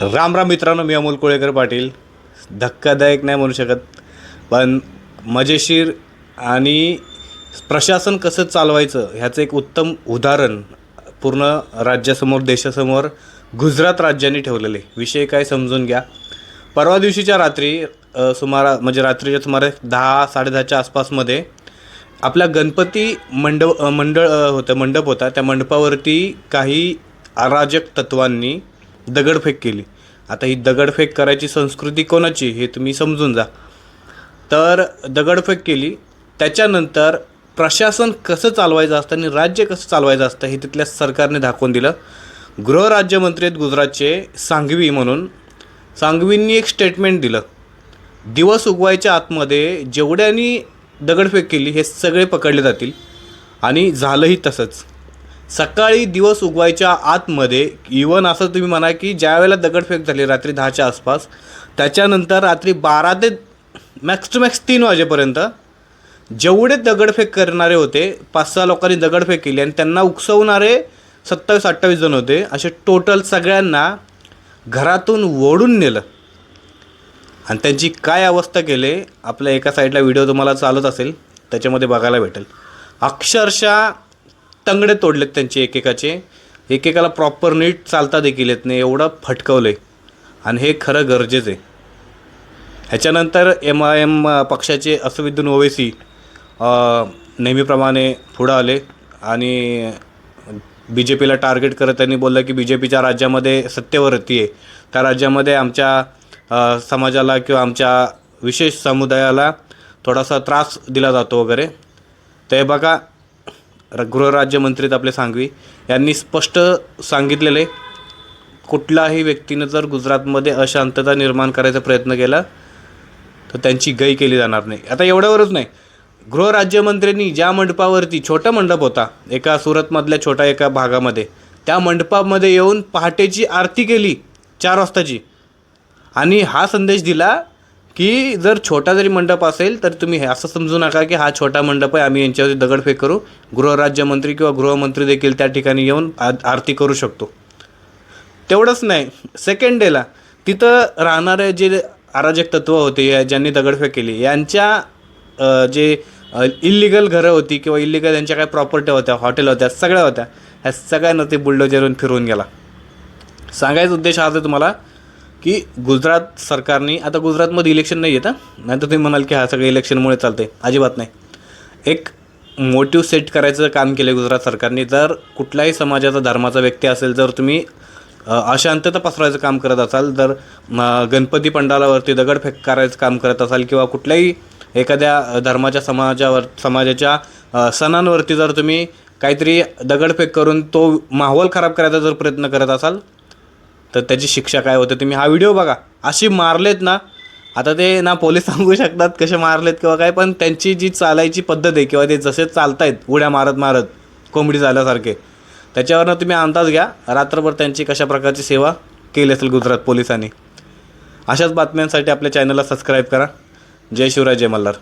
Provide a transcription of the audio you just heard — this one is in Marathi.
राम राम मित्रांनो मी अमोल कोळेकर पाटील. धक्कादायक नाही म्हणू शकत पण मजेशीर आणि प्रशासन कसं चालवायचं ह्याचं एक उत्तम उदाहरण पूर्ण राज्यासमोर देशासमोर गुजरात राज्याने ठेवलेले विषय काय समजून घ्या. परवा दिवशीच्या रात्री सुमारा म्हणजे रात्रीच्या सुमारे दहा साडेदहाच्या आसपासमध्ये आपल्या गणपती मंडप मंडळ होतं मंडप होता. त्या मंडपावरती काही अराजक तत्वांनी दगडफेक केली. आता ही दगडफेक करायची संस्कृती कोणाची हे तुम्ही समजून जा. तर दगडफेक केली. त्याच्यानंतर प्रशासन कसं चालवायचं असतं आणि राज्य कसं चालवायचं असतं हे तिथल्या सरकारने दाखवून दिलं. गृहराज्यमंत्री आहेत गुजरातचे सांघवी म्हणून. सांघवींनी एक स्टेटमेंट दिलं. दिवस उगवायच्या आतमध्ये जेवढ्यांनी दगडफेक केली हे सगळे पकडले जातील. आणि झालंही तसंच. सकाळी दिवस उगवायच्या आतमध्ये इवन असं तुम्ही म्हणा की ज्यावेळेला दगडफेक झाली रात्री दहाच्या आसपास त्याच्यानंतर रात्री बारा ते मॅक्स टू मॅक्स तीन वाजेपर्यंत जेवढे दगडफेक करणारे होते पाच सहा लोकांनी दगडफेक केली आणि त्यांना उकसवणारे सत्तावीस अठ्ठावीस जण होते असे टोटल सगळ्यांना घरातून ओढून नेलं. आणि त्यांची काय अवस्था केली आपल्या एका साईडला व्हिडिओ तुम्हाला चालत असेल त्याच्यामध्ये बघायला भेटेल. अक्षरशः तंगडे तोडलेत त्यांचे एकेकाचे. एकेकाला प्रॉपर नीट चालता देखील येत नाही एवढं फटकवलं आहे आणि हे खरं गरजेचं आहे. ह्याच्यानंतर एम आय एम पक्षाचे असुद्दीन ओवेसी नेहमीप्रमाणे पुढं आले. आणि बी जे पीला टार्गेट करत त्यांनी बोललं की बी जे पीच्या राज्यामध्ये सत्तेवरती आहे त्या राज्यामध्ये आमच्या समाजाला किंवा आमच्या विशेष समुदायाला थोडासा त्रास दिला जातो वगैरे. ते बघा र- गृहराज्यमंत्री आपले सांगवी यांनी स्पष्ट सांगितलेले कुठलाही व्यक्तीनं जर गुजरातमध्ये अशांतता निर्माण करायचा प्रयत्न केला तर त्यांची गय केली जाणार नाही. आता एवढ्यावरच नाही. गृहराज्यमंत्र्यांनी ज्या मंडपावरती छोटा मंडप होता एका सुरतमधल्या छोट्या एका भागामध्ये त्या मंडपामध्ये येऊन पहाटेची आरती केली चार वाजताची. आणि हा संदेश दिला की जर छोटा जरी मंडप असेल तर तुम्ही हे असं समजू नका की हा छोटा मंडप आहे आम्ही यांच्यावरती दगडफेक करू. गृहराज्यमंत्री किंवा गृहमंत्री देखील त्या ठिकाणी येऊन आ आरती करू शकतो. तेवढंच नाही. सेकंड डेला तिथं राहणारे जे अराजक तत्व होते या- ज्यांनी दगडफेक केली यांच्या जे इल्लिगल घरं होती किंवा इल्लिगल यांच्या काय प्रॉपर्टी होत्या हॉटेल होत्या सगळ्या होत्या ह्या सगळ्यांना ते बुलडोजरून फिरवून गेला. सांगायचा उद्देश हा तुम्हाला की गुजरात सरकारने आता गुजरातमध्ये इलेक्शन नाही येतं नाही तर तुम्ही म्हणाल की हा सगळं इलेक्शनमुळे चालते अजिबात नाही. एक मोटिव्ह सेट करायचं काम केलं गुजरात सरकारने. जर कुठल्याही समाजाचा धर्माचा व्यक्ती असेल जर तुम्ही अशांतता पसरवायचं काम करत असाल जर गणपती पंडालावरती दगडफेक करायचं काम करत असाल किंवा कुठल्याही एखाद्या धर्माच्या समाजावर समाजाच्या सणांवरती जर तुम्ही काहीतरी दगडफेक करून तो माहोल खराब करायचा जर प्रयत्न करत असाल तर त्याची शिक्षा काय होते तुम्ही हा व्हिडिओ बघा. अशी मारलेत ना आता ते ना पोलीस सांगू शकतात कसे मारलेत किंवा काय पण त्यांची जी चालायची पद्धत आहे किंवा ते जसे चालतायत उड्या मारत मारत कोंबडी झाल्यासारखे त्याच्यावरनं तुम्ही अंदाज घ्या रात्रभर त्यांची कशा प्रकारची सेवा केली असेल गुजरात पोलिसांनी. अशाच बातम्यांसाठी आपल्या चॅनलला सबस्क्राईब करा. जय शिवराय जय मल्हार.